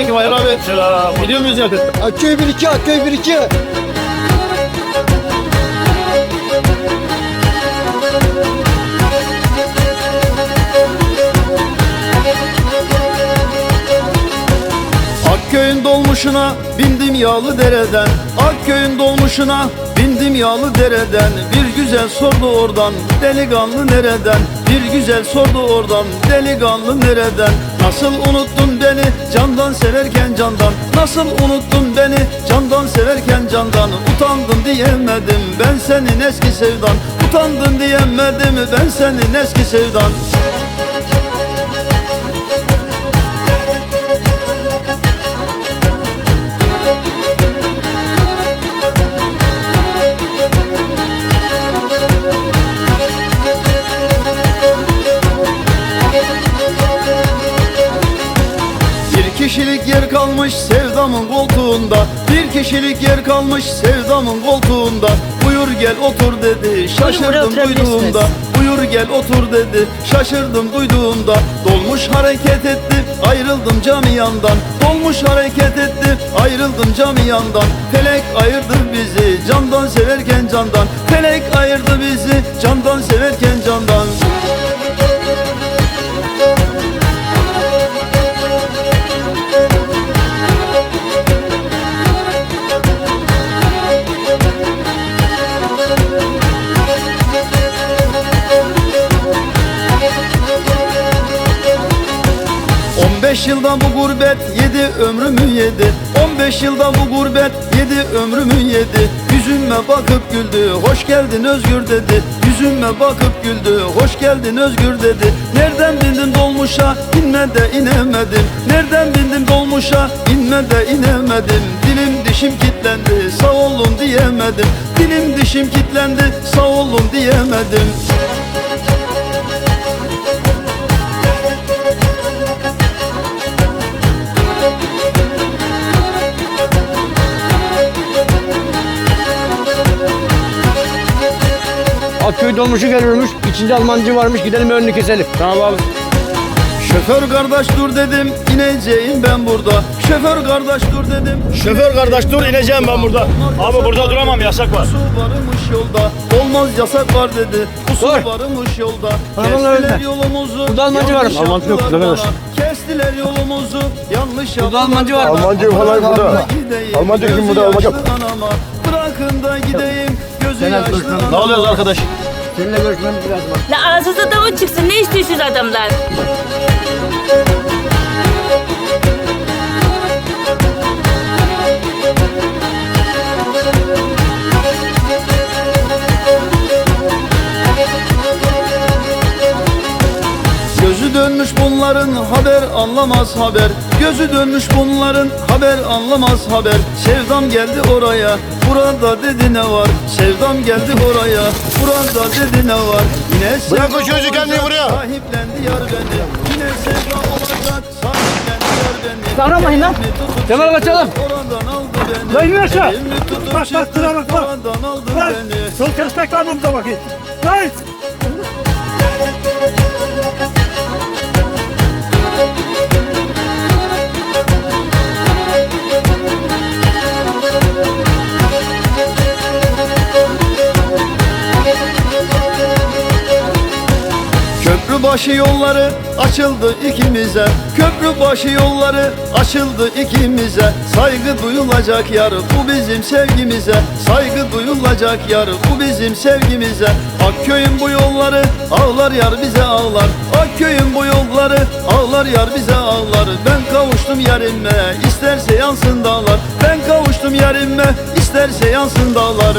Selamünaleyküm Hayır abi. Selam. Gidiyor muyuz yakın? Akköy 1-2, Akköy 1-2. Akköy'ün dolmuşuna bindim yağlı dereden Akköy'ün dolmuşuna bindim yağlı dereden Bir güzel sordu oradan delikanlı nereden Bir güzel sordu oradan delikanlı nereden Nasıl unuttun beni candan severken candan? Nasıl unuttun beni candan severken candan? Utandım diyemedim ben senin eski sevdan. Utandım diyemedim ben senin eski sevdan kişilik yer kalmış sevdamın koltuğunda. Bir kişilik yer kalmış sevdamın koltuğunda. Buyur gel otur dedi şaşırdım duyduğumda. Buyur gel otur dedi şaşırdım duyduğumda. Dolmuş hareket etti ayrıldım camiyandan Dolmuş hareket etti ayrıldım camiyandan Felek ayırdı bizi candan severken candan. Felek ayırdı bizi candan 15 yılda bu gurbet yedi ömrümü yedi. 15 yılda bu gurbet yedi ömrümü yedi. Yüzüme bakıp güldü hoş geldin Özgür dedi. Yüzüme bakıp güldü hoş geldin Özgür dedi. Nereden bindim dolmuşa inme de inemedim. Nereden bindim dolmuşa inme de inemedim. Dilim dişim kitlendi sağ olun diyemedim. Dilim dişim kitlendi sağ olun diyemedim. Dolmuşu geliyormuş. İçinde Almancı varmış. Gidelim önünü keselim. Tamam abi. Şoför kardeş dur dedim ineceğim ben burada Şoför kardeş dur dedim Şoför kardeş dur ineceğim ben burada. Abi burada duramam yasak var. Usul varmış yolda Olmaz yasak var dedi Usul Dur. varmış yolda Kestiler önde. yolumuzu Burada Almancı yanlış var. Almancı yok, yaptılar bana. Kestiler yolumuzu yanlış Burada yaptılar Almancı var. bana. Almancı falan burada. Bırakın da gideyim, Almancı kim gözü burada? Almancı yok. yaşlı anama. Bırakın da gideyim gözü yaşlı arkadaşlar, anama Ne oluyoruz arkadaş? Seninle görüşmemiz lazım. La ağzınıza davul çıksın ne istiyorsunuz adamlar? Dönmüş bunların haber anlamaz haber Gözü dönmüş bunların haber anlamaz haber Sevdam geldi oraya burada dedi ne var Sevdam geldi oraya burada dedi ne var Yine Bırak o çocuğu kendini buraya. Sahiplendi yar beni Yine sevda olacak sahiplendi yar beni Bağırmayın lan. Çekti, kaçalım. Lan in aşağı. Bak, bak, şuna bak, bak. Lan sol var burada bakayım. Lan. Köprü başı yolları açıldı ikimize. Köprü başı yolları açıldı ikimize. Saygı duyulacak yar bu bizim sevgimize. Saygı duyulacak yar bu bizim sevgimize. Akköy'ün bu yolları ağlar yar bize ağlar. Akköy'ün bu yolları ağlar yar bize ağlar. Ben kavuştum yarime isterse yansın dağlar. Ben kavuştum yarime isterse yansın dağlar